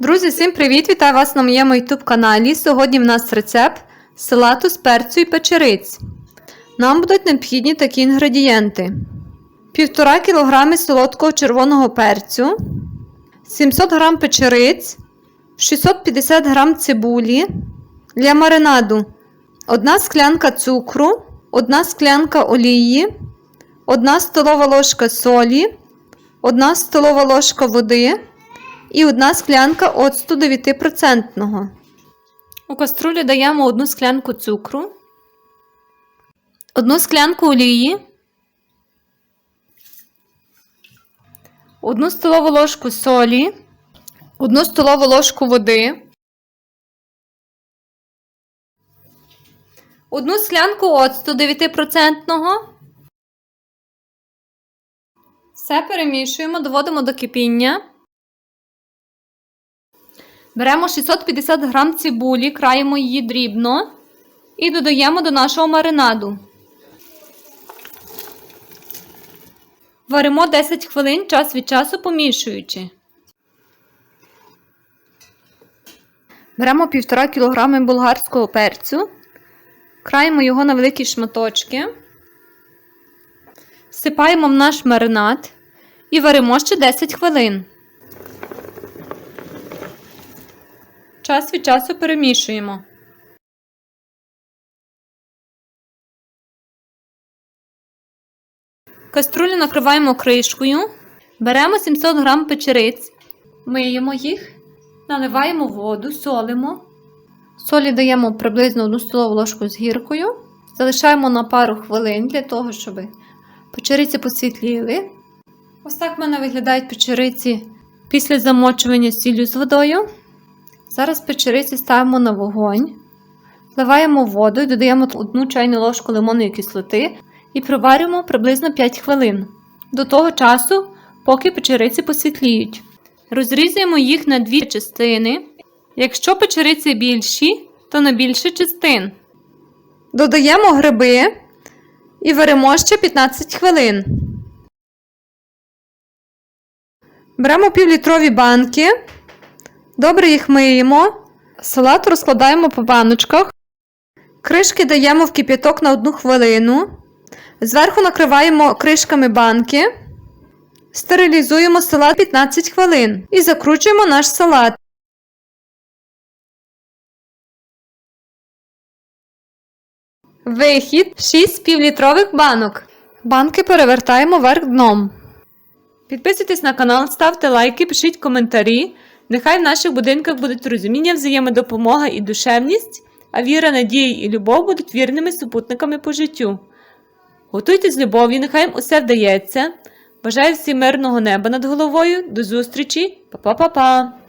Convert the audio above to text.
Друзі, всім привіт! Вітаю вас на моєму YouTube каналі. Сьогодні в нас рецепт салату з перцю і печериць. Нам будуть необхідні такі інгредієнти: 1,5 кг солодкого червоного перцю, 700 г печериць, 650 г цибулі. Для маринаду 1 склянка цукру, 1 склянка олії, 1 столова ложка солі, 1 столова ложка води і 1 склянка оцту 9%. У каструлю даємо 1 склянку цукру, 1 склянку олії, 1 столову ложку солі, 1 столову ложку води, 1 склянку оцту 9%. Все перемішуємо, доводимо до кипіння. Беремо 650 г цибулі, краємо її дрібно і додаємо до нашого маринаду. Варимо 10 хвилин час від часу помішуючи. Беремо 1,5 кг болгарського перцю, краємо його на великі шматочки, всипаємо в наш маринад і варимо ще 10 хвилин. Час від часу перемішуємо. Каструлю накриваємо кришкою. Беремо 700 г печериць, миємо їх, наливаємо воду, солимо. Солі даємо приблизно 1 столову ложку з гіркою. Залишаємо на пару хвилин для того, щоб печериці посвітліли. Ось так в мене виглядають печериці після замочування сіллю з водою. Зараз печериці ставимо на вогонь, вливаємо воду і додаємо 1 чайну ложку лимонної кислоти і проварюємо приблизно 5 хвилин до того часу, поки печериці посвітліють. Розрізуємо їх на дві частини. Якщо печериці більші, то на більше частин. Додаємо гриби і варимо ще 15 хвилин. Беремо півлітрові банки. Добре їх миємо. Салат розкладаємо по баночках. Кришки даємо в кип'яток на 1 хвилину. Зверху накриваємо кришками банки. Стерилізуємо салат 15 хвилин і закручуємо наш салат. Вихід 6 півлітрових банок. Банки перевертаємо вверх дном. Підписуйтесь на канал, ставте лайки, пишіть коментарі. Нехай в наших будинках будуть розуміння, взаємодопомога і душевність, а віра, надія і любов будуть вірними супутниками по життю. Готуйтесь з любов'ю, нехай їм усе вдається. Бажаю всім мирного неба над головою. До зустрічі, Па-па-па-па!